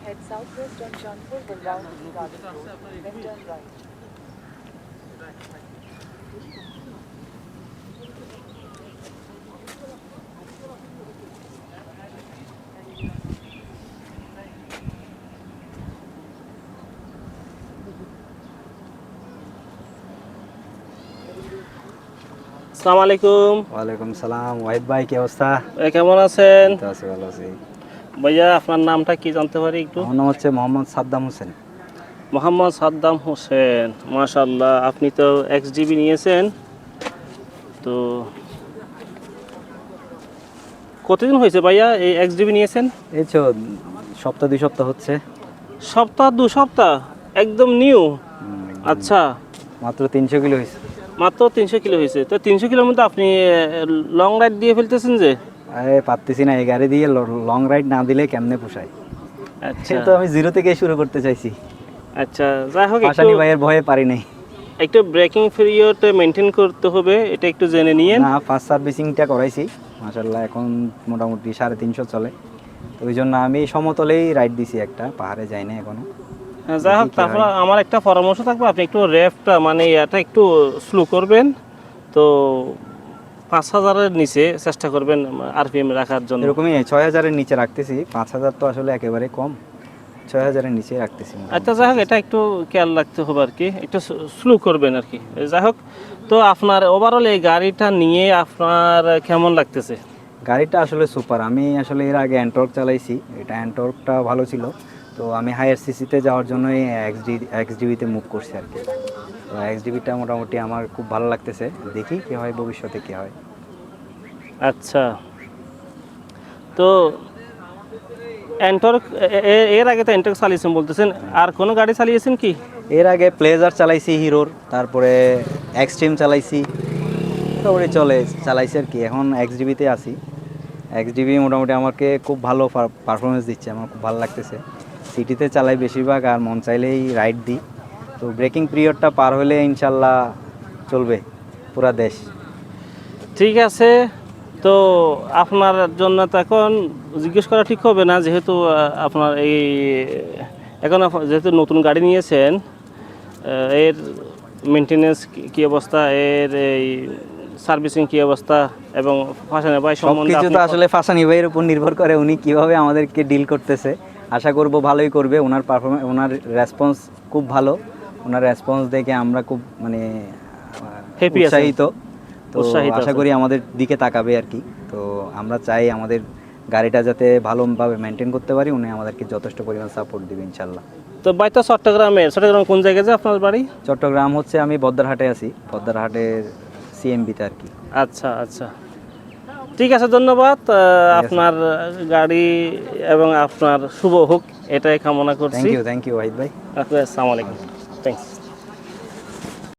Head southwest on Jaunpur will round the Garden Road, then turn right. আসসালামু আলাইকুম ওয়ালাইকুম সালাম ওয়াহিদ ভাই কি অবস্থা ভাই কেমন আছেন তো আছি ভালো আছি ভাইয়া আপনার নামটা কি জানতে পারি একটু? আমার নাম হচ্ছে মোহাম্মদ সাদ্দাম হোসেন। মোহাম্মদ সাদ্দাম হোসেন মাশাল্লাহ আপনি তো এক্স জিবি নিয়েছেন। তো কতদিন হয়েছে ভাইয়া এই এক্স জিবি নিয়েছেন? এই তো সপ্তাহ দুই সপ্তাহ হচ্ছে। সপ্তাহ দু সপ্তাহ? একদম নিউ আচ্ছা। মাত্র তিনশো কিলো হয়েছে। মাত্র তিনশো কিলো হয়েছে। তো তিনশো কিলোর মধ্যে আপনি লং রাইড দিয়ে ফেলতেছেন যে? আরে পারতেছি না এই গাড়ি দিয়ে লং রাইড না দিলে কেমনে পোষায়? আচ্ছা। তো আমি জিরো থেকে শুরু করতে চাইছি। আচ্ছা যাই হোক পাশানি ভাইয়ের ভয়ে পারি নাই। একটু ব্রেকিং পিরিয়ড মেনটেন করতে হবে এটা একটু জেনে নিয়েন। না ফার্স্ট সার্ভিসিংটা করাইছি। মাসাল্লাহ এখন মোটামুটি সাড়ে তিনশো চলে। তো ওই জন্য আমি সমতলেই রাইড দিছি একটা পাহাড়ে যাই না এখনও। হ্যাঁ, যাই হোক তারপর আমার একটা পরামর্শ থাকবে আপনি একটু র্যাপটা মানে এটা একটু স্লো করবেন। তো পাঁচ হাজারের নিচে চেষ্টা করবেন আরপিএম রাখার জন্য। এরকমই ছয় হাজারের নিচে রাখতেছি পাঁচ হাজার তো আসলে একেবারে কম। ছয় হাজারের নিচে রাখতেছি আচ্ছা যাই হোক এটা একটু খেয়াল রাখতে হবে আর কি একটু স্লো করবেন আর কি। যাই হোক তো আপনার ওভারঅল এই গাড়িটা নিয়ে আপনার কেমন লাগতেছে? গাড়িটা আসলে সুপার আমি আসলে এর আগে অ্যান্টর্ক চালাইছি এটা অ্যান্টর্কটা ভালো ছিল। তো আমি হায়ার সিসিতে যাওয়ার জন্যই এক্স ডি এক্স ডিবিতে মুভ করছি আর কি। তো এক্স ডিবিটা মোটামুটি আমার খুব ভালো লাগতেছে। দেখি কী হয় ভবিষ্যতে কী হয়। আচ্ছা। তো অ্যান্টর্ক এর আগে তো অ্যান্টর্ক চালিয়েছেন বলতেছেন। আর কোনো গাড়ি চালিয়েছেন কি? এর আগে প্লেজার চালাইছি হিরোর তারপরে এক্সট্রিম চালাইছি। মোটামুটি চলে চালাইছি আর কি। এখন এক্স ডিবিতে আছি। এক্স ডিবি মোটামুটি আমাকে খুব ভালো পারফরমেন্স দিচ্ছে আমার খুব ভালো লাগতেছে। সিটিতে চালাই বেশিরভাগ আর মন চাইলেই রাইড দিই। তো ব্রেকিং পিরিয়ডটা পার হলে ইনশাল্লাহ চলবে পুরা দেশ। ঠিক আছে তো আপনার জন্য তো এখন জিজ্ঞেস করা ঠিক হবে না যেহেতু আপনার এই এখন যেহেতু নতুন গাড়ি নিয়েছেন এর মেনটেনেন্স কী অবস্থা এর এই সার্ভিসিং কী অবস্থা এবং ফাঁসানো ভাই সম্বন্ধে কিছু তো আসলে ফাসানি ভাইয়ের উপর নির্ভর করে উনি কীভাবে আমাদেরকে ডিল করতেছে। আশা করব ভালোই করবে ওনার পারফরমেন্স ওনার রেসপন্স খুব ভালো। ওনার রেসপন্স দেখে আমরা খুব মানে। উৎসাহিত। তো আশা করি আমাদের দিকে তাকাবে আর কি। তো আমরা চাই আমাদের গাড়িটা যাতে ভালোভাবে মেনটেন করতে পারি উনি আমাদেরকে যথেষ্ট পরিমাণ সাপোর্ট দিবে ইনশাল্লাহ তো বাই তো চট্টগ্রামের চট্টগ্রাম কোন জায়গায় যে আপনার বাড়ি? চট্টগ্রাম হচ্ছে আমি বদ্দারহাটে আছি বদ্দারহাটের সিএমবিতে আর কি। আচ্ছা আচ্ছা। ঠিক আছে ধন্যবাদ। আপনার গাড়ি এবং আপনার শুভ হোক এটাই কামনা করছি। Thank you thank you Wahid ভাই। আসসালামু আলাইকুম। Thanks.